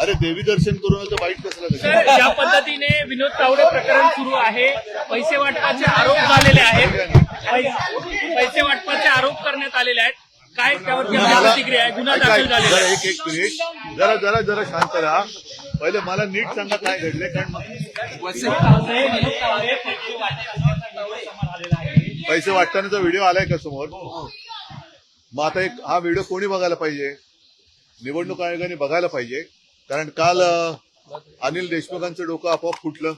अरे देवी दर्शन करून तर वाईट कसलं तर त्याच्यात? ज्या पद्धतीने विनोद तावडे प्रकरण सुरू आहे. पैसे वाटपाचे आरोप झालेले आहेत. पैसे वाटपाचे आरोप करण्यात आलेले आहेत. काय मला- प्रतिक्रिया आहे? गुन्हा दाखल झालेला जरा आहे. एक एक मिनिट. जरा जरा जरा शांत राहा. पहिले मला नीट सांगा काय घडले कारण पैसे वाटतानाचा व्हिडिओ आलाय का समोर? मग आता एक हा व्हिडिओ कोणी बघायला पाहिजे? निवडणूक आयोगाने बघायला पाहिजे. कारण काल अ, अनिल देशमुखांचं डोकं आपोआप फुटलं.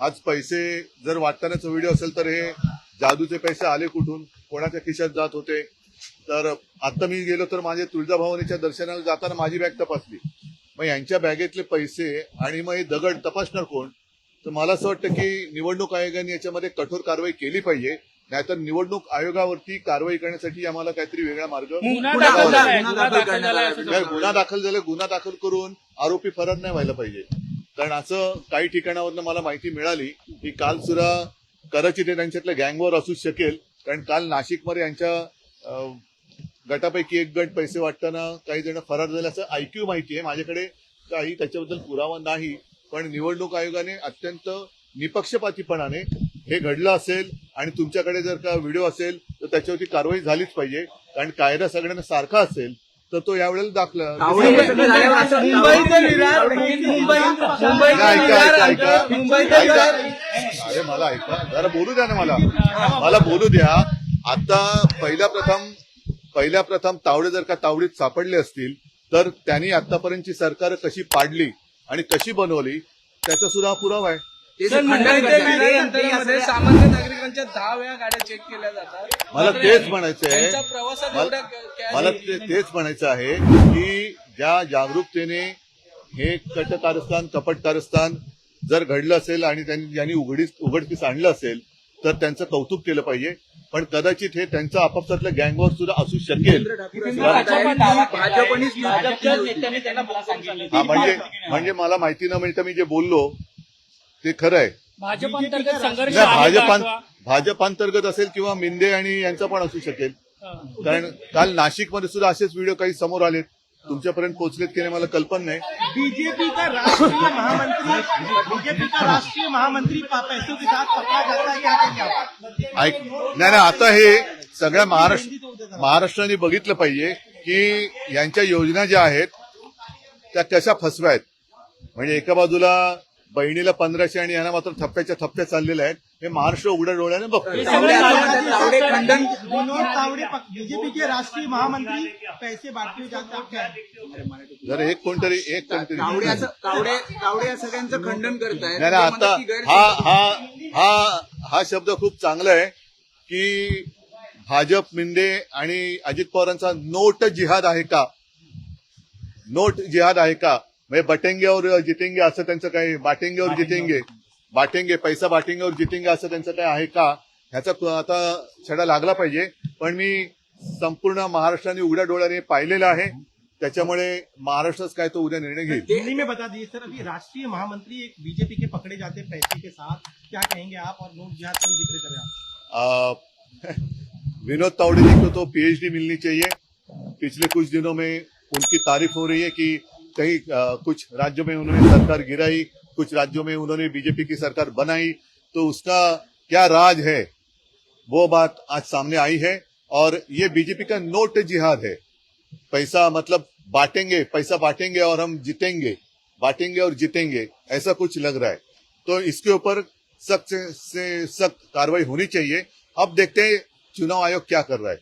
आज पैसे जर वाटतानाचा व्हिडिओ असेल तर हे जादूचे पैसे आले कुठून? कोणाच्या खिशात जात होते? तर आता मी गेलो तर माझे तुळजाभवानीच्या दर्शनाला जाताना माझी बॅग तपासली. मग यांच्या बॅगेतले पैसे आणि मग हे दगड तपासणार कोण? तर मला असं वाटतं की निवडणूक आयोगाने याच्यामध्ये कठोर कारवाई केली पाहिजे. नाहीतर निवडणूक आयोगावरती कारवाई करण्यासाठी आम्हाला काहीतरी वेगळा मार्ग लागेल. गुन्हा दाखल झाले गुन्हा दाखल करून आरोपी फरार नाही व्हायला पाहिजे. कारण असं काही ठिकाणावरनं मला माहिती मिळाली की काल सुद्धा कदाचित हे त्यांच्यातल्या गँगवर असू शकेल. कारण काल नाशिकमध्ये यांच्या गटापैकी एक गट पैसे वाटताना काही जण फरार झाले असं ऐक्यू माहिती आहे. माझ्याकडे काही त्याच्याबद्दल पुरावा नाही. पण निवडणूक आयोगाने अत्यंत निपक्षपातीपणाने हे घडलं असेल आणि तुमच्याकडे जर का व्हिडिओ असेल तर त्याच्यावरती कारवाई झालीच पाहिजे. कारण कायदा सगळ्यांना सारखा असेल तर तो यावेळेला दाखला. अरे मला ऐका जरा बोलू द्या ना मला. मला बोलू द्या. आता पहिल्या प्रथम पहिल्या प्रथम तावडे जर का तावडीत सापडले असतील तर त्यांनी आतापर्यंतची सरकार कशी पाडली आणि कशी बनवली त्याचा सुद्धा पुरावा आहे. सामान्य नागरिकांच्या दहा वेळा गाड्या चेक केल्या जातात. मला तेच म्हणायचं आहे मला तेच म्हणायचं आहे की ज्या जागरूकतेने हे कटकारस्थान कपटकारस्थान जर घडलं असेल आणि त्यांनी ज्यांनी उघडीस उघडकीस आणलं असेल तर त्यांचं कौतुक केलं पाहिजे. पण कदाचित हे त्यांचं आपापसातल्या गँगवर सुद्धा असू शकेल. म्हणजे म्हणजे मला माहिती न मिळता मी जे बोललो ते खरं आहे. भाजप अंतर्गत संघर्ष नाही, आहे का भाजपां अथवा- भाजप अंतर्गत असेल किंवा मिंदे आणि यांचा पण असू शकेल. कारण काल नाशिकमध्ये सुद्धा असेच व्हिडिओ काही समोर आलेत तुमच्यापर्यंत पोहोचलेत की नाही मला कल्पना नाही. बीजेपी का राष्ट्रीय महामंत्री बीजेपी का राष्ट्रीय महामंत्री पा- पैसों के साथ पकड़ा जाता है क्या कहेंगे आप ऐक नाही नाही आता हे सगळ्या महाराष्ट्र महाराष्ट्राने बघितलं पाहिजे की यांच्या योजना ज्या आहेत त्या कशा फसव्या आहेत म्हणजे एका बाजूला बहिणीला पंधराशे आणि यांना मात्र थप्प्याच्या थप्प्या चाललेल्या आहेत. हे महाराष्ट्र उघड्या डोळ्याने बघतो राष्ट्रीय महामंत्री पैसे बांटते हुए जाते हैं आप क्या जर एक कोणतरी एक कोणतरी कावडे असं कावडे कावडे या सगळ्यांचं खंडन नाही, आता हा हा हा हा शब्द खूप चांगला आहे की भाजप मिंदे आणि अजित पवारांचा नोट जिहाद आहे का? नोट जिहाद आहे का? म्हणजे बटेंगे और जितेंगे असं त्यांचं काही बाटेंगे और जितेंगे बाटेंगे पैसा बाटेंगे और जितेंगे असं त्यांचं काय आहे का? ह्याचा आता छडा लागला पाहिजे. पण मी संपूर्ण महाराष्ट्राने उघड्या डोळ्याने पाहिलेलं आहे. त्याच्यामुळे महाराष्ट्रच काय तो उद्या निर्णय घेईल. दिल्ली में बता दीजिए सर अभी राष्ट्रीय महामंत्री एक बीजेपी के पकड़े जाते हैं पैसे के साथ। क्या कहेंगे आप और नोट जिहाद का जिक्र करें आप? आ, विनोद तावड़े जी को तो पीएचडी मिलनी चाहिए। पिछले कुछ दिनों में उनकी तारीफ हो रही है कि कहीं कुछ राज्यों में उन्होंने सरकार गिराई कुछ राज्यों में उन्होंने बीजेपी की सरकार बनाई तो उसका क्या राज है? वो बात आज सामने आई है और ये बीजेपी का नोट जिहाद है। पैसा मतलब बांटेंगे पैसा बांटेंगे और हम जीतेंगे बांटेंगे और जीतेंगे ऐसा कुछ लग रहा है। तो इसके ऊपर सख्त से, से सख्त कार्रवाई होनी चाहिए। अब देखते हैं चुनाव आयोग क्या कर रहा है।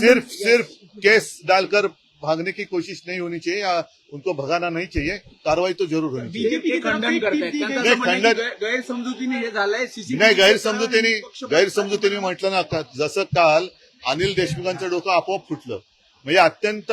सिर्फ़ सिर्फ़ केस डालकर भागने की कोशिश नहीं होनी चाहिए या उनको भगाना नहीं चाहिए कार्रवाई तो जरूर होनी चाहिए। बीजेपी की तरफ खंडन खंडन- गैर- गैरसमजुतीने हे नाही गैरसमजुतीने गैरसमजुतीने म्हटलं ना का- जसं काल अनिल देशमुखांचं डोकं आपोआप फुटलं. म्हणजे अत्यंत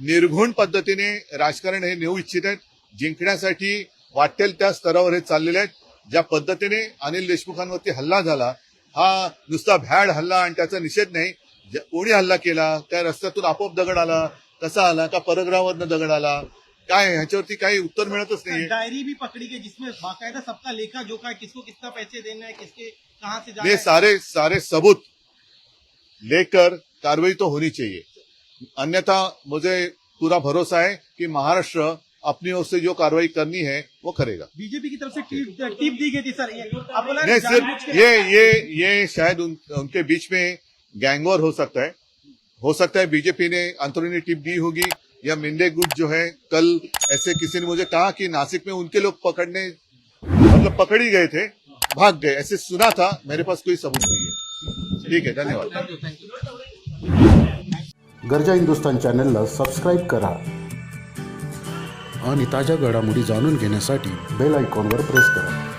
निर्घुण पद्धतीने राजकारण हे नेऊ इच्छित आहेत. जिंकण्यासाठी वाटेल त्या स्तरावर हे चाललेले आहेत. ज्या पद्धतीने अनिल देशमुखांवरती हल्ला झाला हा नुसता भॅड हल्ला आणि त्याचा निषेध नाही. कोणी हल्ला केला त्या रस्त्यातून आपोआप दगड आला कसा आला? का परग्रहावरनं दगड आला? काय ह्याच्यावरती काही उत्तर मिळतच नाहीये डायरी भी पकड़ी गई जिसमें बाकायदा सबका लेखा जोखा है किसको कितना पैसे देना है किसके कहाँ से जाना ये है। सारे सारे सबूत लेकर कार्रवाई तो होनी चाहिए। अन्यथा मुझे पूरा भरोसा है कि महाराष्ट्र अपनी ओर से जो कार्रवाई करनी है वो करेगा। बीजेपी की तरफ़ से टिप टिप दी गई थी सर ये अपना नहीं जानबूझ सिर्फ़ के- ये ये ये शायद उन, उनके बीच में गैंगवॉर हो सकता है। हो सकता है बीजेपी ने अंतरूनी टिप दी होगी या मिंदे गुट जो है कल ऐसे किसी ने मुझे कहा कि नासिक में उनके लोग पकड़ने मतलब पकड़ ही गए थे भाग गए। ऐसे सुना था मेरे पास कोई सबूत नहीं है। ठीक है धन्यवाद। गरजा हिंदुस्तान चॅनलला सबस्क्राईब करा आणि ताज्या घडामोडी जाणून घेण्यासाठी बेल आयकॉनवर प्रेस करा.